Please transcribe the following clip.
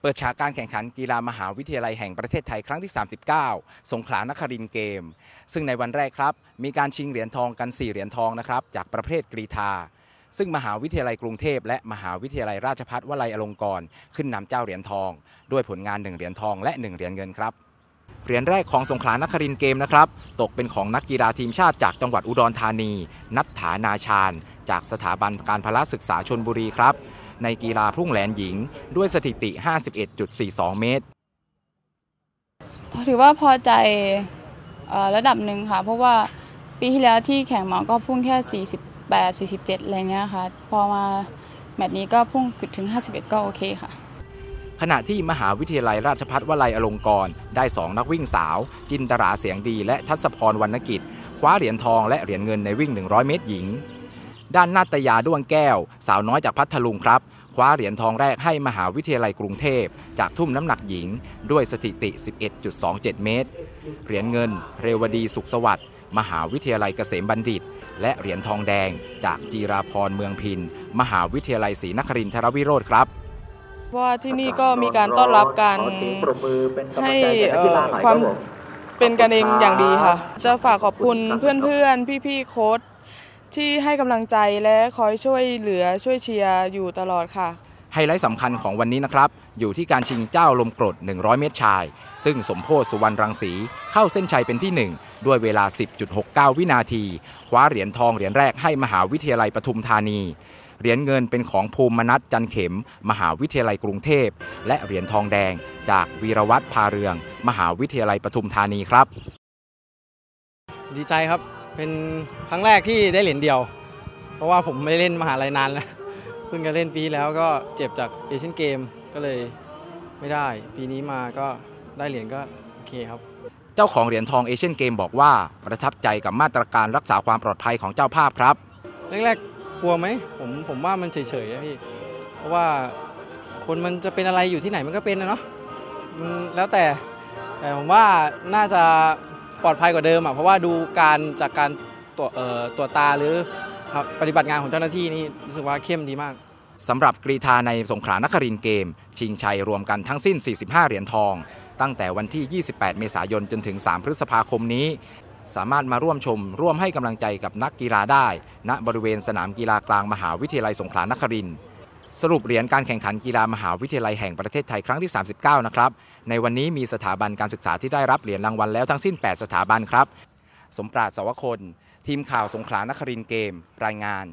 เปิดฉากการแข่งขันกีฬามหาวิทยาลัยแห่งประเทศไทยครั้งที่ 39 สงขลานครินเกม ซึ่งในวันแรกครับ มีการชิงเหรียญทองกัน 4 เหรียญทองนะครับ จากประเภทกรีธาซึ่งมหาวิทยาลัยกรุงเทพ และมหาวิทยาลัยราชภัฏวลัยอลงกรณ์ขึ้นนำเจ้าเหรียญทอง ด้วยผลงาน 1 เหรียญทองและ 1 เหรียญเงินครับ เหรียญแรกของสงขลานครินเกมนะครับ ตกเป็นของนักกีฬาทีมชาติจากจังหวัดอุดรธานี นัทธานาชาญ จากสถาบันการพละศึกษาชนบุรีครับ ในกีฬาพุ่งแหลนหญิง ด้วยสถิติ 51.42 เมตร ถือว่าพอใจอระดับหนึ่งค่ะ เพราะว่าปีที่แล้วที่แข่งมาก็พุ่งแค่ 48 47 อะไรเงี้ยค่ะ พอมาแมตช์นี้ก็พุ่งถึง 51 ก็โอเคค่ะ ขณะที่มหาวิทยาลัยราชภัฏวลัยอลงกรณ์ได้ 2 นักวิ่งสาว จินตราเสียงดีและทัศพรวรรณกิจ คว้าเหรียญทองและเหรียญเงินในวิ่ง 100 เมตรหญิง ด้านนาตยาด้วงแก้ว สาวน้อยจากพัทลุงครับ คว้าเหรียญทองแรกให้มหาวิทยาลัยกรุงเทพ จากทุ่มน้ำหนักหญิง ด้วยสถิติ 11.27 เมตร เหรียญเงิน เรวดีสุขสวัสดิ์มหาวิทยาลัยเกษมบัณฑิต และเหรียญทองแดง จากจีราพรเมืองพิน มหาวิทยาลัยศรีนครินทรวิโรธครับ เพราะว่าที่นี่ก็มีการต้อนรับการขอเสียงปรบมือเป็นกำลัให้งใจแก่นักกีฬาหน่อยเอ่อความครับผมเป็นกันเองอย่างดีค่ะ จะฝากขอบคุณขอบเพื่คุณครับอนๆ พี่ๆ โค้ชที่ให้กำลังใจและคอยช่วยเหลือช่วยเชียร์อยู่ตลอดค่ะ ไฮไลท์สำคัญของวันนี้นะครับ อยู่ที่การชิงเจ้าลมกรด 100 เมตรชาย ซึ่งสมโพศสุวรรณรังสีเข้าเส้นชัยเป็นที่ 1 ด้วยเวลา 10.69 วินาที คว้าเหรียญทองเหรียญแรกให้มหาวิทยาลัยปทุมธานี เหรียญเงินเป็นของภูมิมนัทจันเข็ม มหาวิทยาลัยกรุงเทพ และเหรียญทองแดง จากวีรวัตรพาเรือง มหาวิทยาลัยปทุมธานีครับ ดีใจครับเป็นครั้งแรกที่ได้เหรียญเดียว เพราะว่าผมไม่ได้เล่นมหาลัยนานแล้วเพิ่งจะเล่นปีที่แล้วก็เจ็บจากเอเชียนเกมก็เลยไม่ได้ ปีนี้มาก็ได้เหรียญก็โอเคครับเจ้าของเหรียญทองเอเชียนเกมบอกว่า ประทับใจกับมาตรการรักษาความปลอดภัยของเจ้าภาพครับ แรกๆ กลัวไหมผมผมว่ามันเฉยๆอะพี่เพราะว่าคนมันจะเป็นอะไรอยู่ที่ไหนมันก็เป็นนะเนาะมันแล้วแต่แต่ผมว่าน่าจะปลอดภัยกว่าเดิมอะเพราะว่าดูการจากการตรวจเอ่อตรวจตาหรือครับปฏิบัติงานของเจ้าหน้าที่นี่รู้สึกว่าเข้มดีมาก สำหรับกรีธาในสงขลานครินทร์เกม ชิงชัยรวมกันทั้งสิ้น 45 เหรียญทอง ตั้งแต่วันที่ 28 เมษายนจนถึง 3 พฤษภาคมนี้ สามารถมาร่วมชม ร่วมให้กำลังใจกับนักกีฬาได้ ณบริเวณสนามกีฬากลางมหาวิทยาลัยสงขลานครินทร์สรุปเหรียญการแข่งขันกีฬามหาวิทยาลัยแห่งประเทศไทยครั้งที่ 39 นะครับ ในวันนี้มีสถาบันการศึกษาที่ได้รับเหรียญรางวัลแล้วทั้งสิ้น 8 สถาบันครับ สมปราดสวคน ทีมข่าวสงขลานครินเกม รายงาน